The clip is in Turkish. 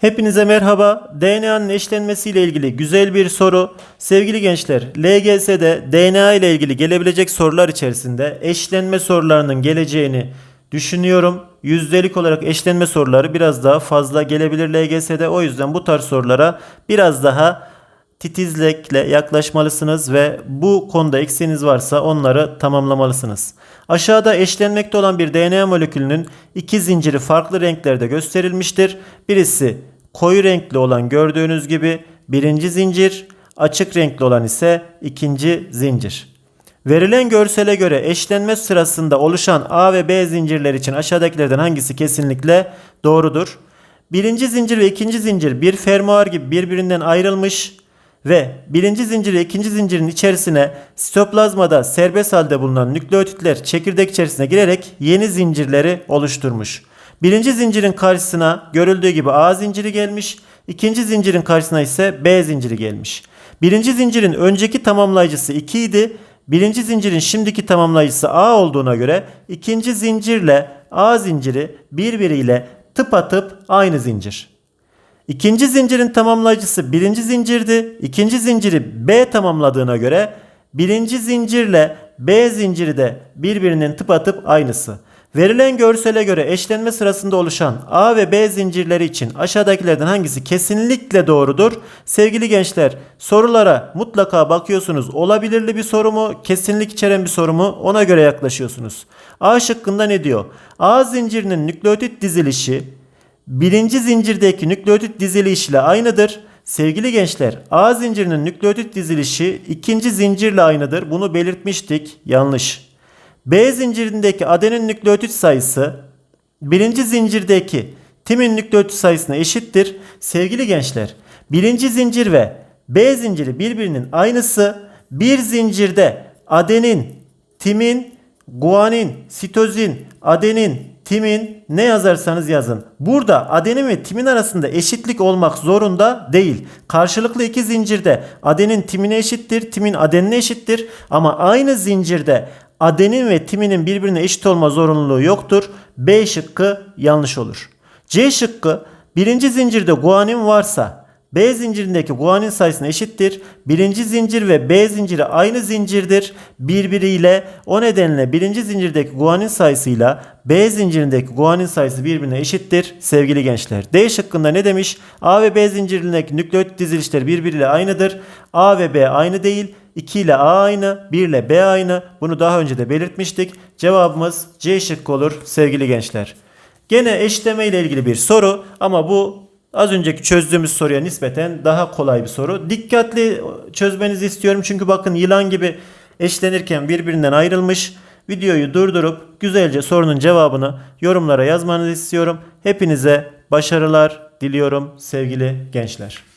Hepinize merhaba. DNA'nın eşlenmesiyle ilgili güzel bir soru. Sevgili gençler, LGS'de DNA ile ilgili gelebilecek sorular içerisinde eşlenme sorularının geleceğini düşünüyorum. Yüzdelik olarak eşlenme soruları biraz daha fazla gelebilir LGS'de. O yüzden bu tarz sorulara biraz daha titizlikle yaklaşmalısınız ve bu konuda eksiğiniz varsa onları tamamlamalısınız. Aşağıda eşlenmekte olan bir DNA molekülünün iki zinciri farklı renklerde gösterilmiştir. Birisi koyu renkli olan gördüğünüz gibi birinci zincir, açık renkli olan ise ikinci zincir. Verilen görsele göre eşlenme sırasında oluşan A ve B zincirler için aşağıdakilerden hangisi kesinlikle doğrudur? Birinci zincir ve ikinci zincir bir fermuar gibi birbirinden ayrılmış ve birinci zincir ve ikinci zincirin içerisine sitoplazmada serbest halde bulunan nükleotitler çekirdek içerisine girerek yeni zincirleri oluşturmuş. Birinci zincirin karşısına görüldüğü gibi A zinciri gelmiş, ikinci zincirin karşısına ise B zinciri gelmiş. Birinci zincirin önceki tamamlayıcısı 2 idi. Birinci zincirin şimdiki tamamlayıcısı A olduğuna göre ikinci zincirle A zinciri birbiriyle tıpatıp aynı zincir. İkinci zincirin tamamlayıcısı birinci zincirdi. İkinci zinciri B tamamladığına göre birinci zincirle B zinciri de birbirinin tıpatıp aynısı. Verilen görsele göre eşlenme sırasında oluşan A ve B zincirleri için aşağıdakilerden hangisi kesinlikle doğrudur? Sevgili gençler sorulara mutlaka bakıyorsunuz. Olabilirli bir soru mu? Kesinlik içeren bir soru mu? Ona göre yaklaşıyorsunuz. A şıkkında ne diyor? A zincirinin nükleotit dizilişi birinci zincirdeki nükleotit dizilişi ile aynıdır. Sevgili gençler, A zincirinin nükleotit dizilişi ikinci zincirle aynıdır. Bunu belirtmiştik. Yanlış. B zincirindeki adenin nükleotit sayısı birinci zincirdeki timin nükleotit sayısına eşittir. Sevgili gençler, birinci zincir ve B zinciri birbirinin aynısı. Bir zincirde adenin, timin, guanin, sitozin, adenin, timin ne yazarsanız yazın. Burada adenin ve timin arasında eşitlik olmak zorunda değil. Karşılıklı iki zincirde adenin timine eşittir, timin adenine eşittir ama aynı zincirde adenin ve timinin birbirine eşit olma zorunluluğu yoktur. B şıkkı yanlış olur. C şıkkı birinci zincirde guanin varsa B zincirindeki guanin sayısına eşittir. Birinci zincir ve B zinciri aynı zincirdir birbiriyle. O nedenle birinci zincirdeki guanin sayısıyla B zincirindeki guanin sayısı birbirine eşittir sevgili gençler. D şıkkında ne demiş? A ve B zincirindeki nükleotit dizilişleri birbiriyle aynıdır. A ve B aynı değil. 2 ile A aynı, 1 ile B aynı. Bunu daha önce de belirtmiştik. Cevabımız C şıkkı olur sevgili gençler. Gene eşleme ile ilgili bir soru ama bu Az önceki çözdüğümüz soruya nispeten daha kolay bir soru. Dikkatli çözmenizi istiyorum çünkü bakın yılan gibi eşlenirken birbirinden ayrılmış. Videoyu durdurup güzelce sorunun cevabını yorumlara yazmanızı istiyorum. Hepinize başarılar diliyorum sevgili gençler.